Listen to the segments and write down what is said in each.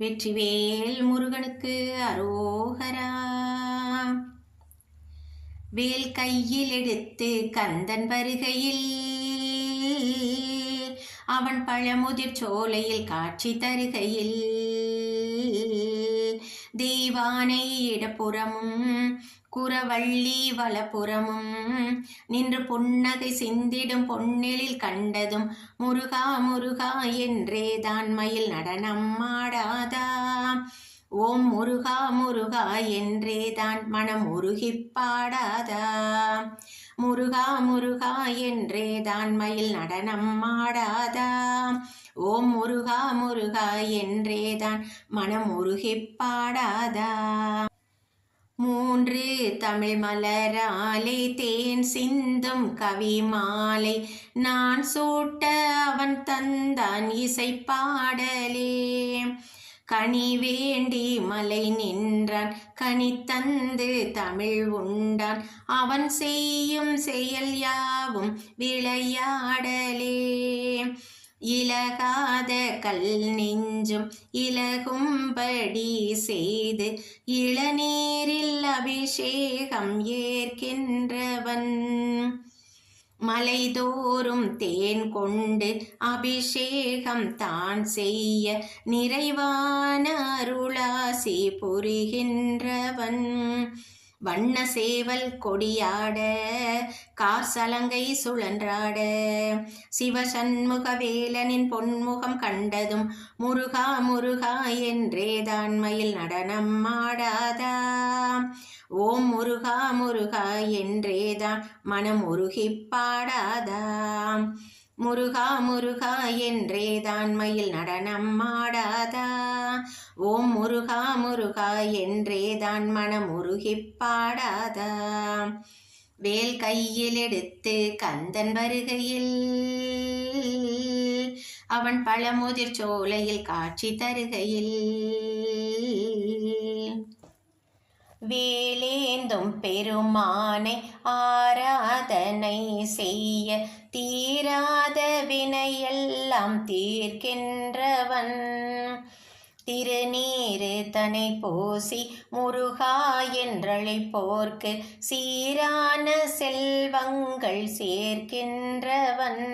வெற்றிவேல் முருகனுக்கு அரோகரா. வேல் கையில் எடுத்து கந்தன் வருகையில் அவன் பழமுதிர் சோலையில் காட்சி தருகையில் தெய்வானை இடப்புறமும் குரவள்ளி வலப்புறமும் நின்று புன்னகை சிந்திடும் பொன்னெழில் கண்டதும் முருகா முருகா என்றே தான் மயில் நடனம் ஆடாதா? ஓம் முருகா முருகா என்றே தான் மனம் உருகி பாடாதா? முருகா முருகா என்றே தான் மயில் நடனம் ஆடாதா? ஓம் முருகா முருகா என்றே தான் மனம் உருகி பாடாதா? மூன்று தமிழ் மலராலே தேன் சிந்தும் கவி மாலை நான் சூட்ட அவன் தந்தான் இசை பாடலே கனி வேண்டி மலை நின்றான் கனி தந்து தமிழ் உண்டான். அவன் செய்யும் செயல் யாவும் விளையாடலே. இலகாத கல் நெஞ்சும் இலகும்படி செய்து இளநீரில் அபிஷேகம் ஏற்கின்றவன். மலைதோறும் தேன் கொண்டு அபிஷேகம் தான் செய்ய நிறைவான அருளாசி புரிகின்றவன். வண்ண சேவல் கொடியாட காசலங்கை சுழன்றாட. சிவசண்முக வேலனின் பொன்முகம் கண்டதும் முருகா முருகா என்றே தான்மையில் நடனம் ஆடாதா. ஓம் முருகா முருகா என்றேதான் மனம் உருகி பாடாதா. முருகா முருகா என்றே தான்மையில் நடனம் ஆடாதா. ஓம் முருகா முருகா என்றே தான் மனம் உருகி பாடாதா? வேல் கையில் எடுத்து கந்தன் வருகையில் அவன் பழமுதிர் சோலையில் காட்சி தருகையில். வேலேந்தும் பெருமானை ஆராதனை செய்ய தீராத வினையெல்லாம் தீர்க்கின்றவன். திருநீரு தனை போசி முருகா என்றழைப்போர்க்கு சீரான செல்வங்கள் சேர்க்கின்றவன்.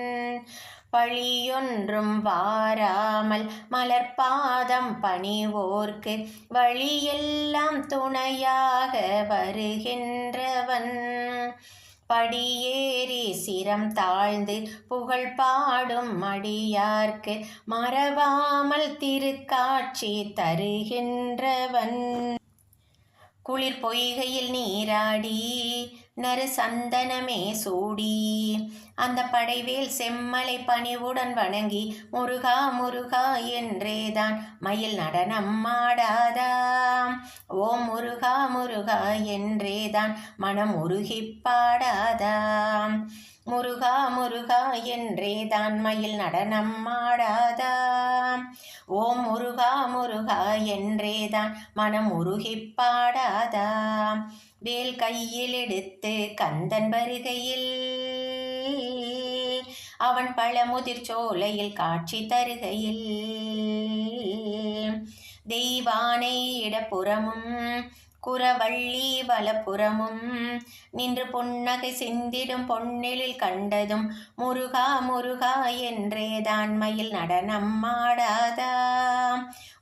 பழியொன்றும் வாராமல் மலர்பாதம் பணிவோர்க்கு வழியெல்லாம் துணையாக வருகின்றவன். படியேறி சிரம் தாழ்ந்து புகழ் பாடும் அடியார்க்கு மறவாமல் திருக்காட்சி தருகின்றவன். குளிர் பொய்கையில் நீராடி நறு சந்தனமே சூடி அந்த படைவேல் செம்மலை பணிவுடன் வணங்கி முருகா முருகா என்றேதான். மயில் நடனம் ஆடாதா. ஓம் முருகா முருகா என்றேதான் மனம் உருகி பாடாதாம். முருகா முருகா என்றே தான் மயில் நடனம் ஆடாதாம். ஓம் முருகா முருகா என்றே தான் மனம் உருகி பாடாதாம். வேல் கையில் எடுத்து கந்தன் வருகையில் அவன் பழமுதிர் சோலையில் காட்சி தருகையில் தெய்வானை இடப்புறமும் குறவள்ளி வலப்புறமும் நின்று புன்னகை சிந்திடும் பொன்னெழில் கண்டதும் முருகா முருகா என்றே தான்மையில் நடனம் ஆடாத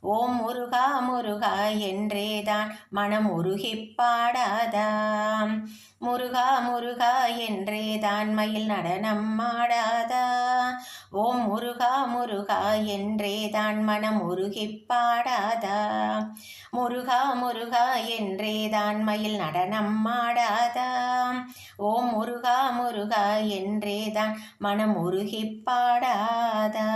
ஓம் முருகா முருகா என்றேதான் மனம் உருகிப் பாடாதாம். முருகா முருகா என்றேதான் மயில் நடனம் ஆடாதா. ஓம் முருகா முருகா என்றேதான் மனம் உருகி பாடாதா. முருகா முருகா என்றேதான் மயில் நடனம் ஆடாதா. ஓம் முருகா முருகா என்றேதான் மனம் உருகி பாடாதா.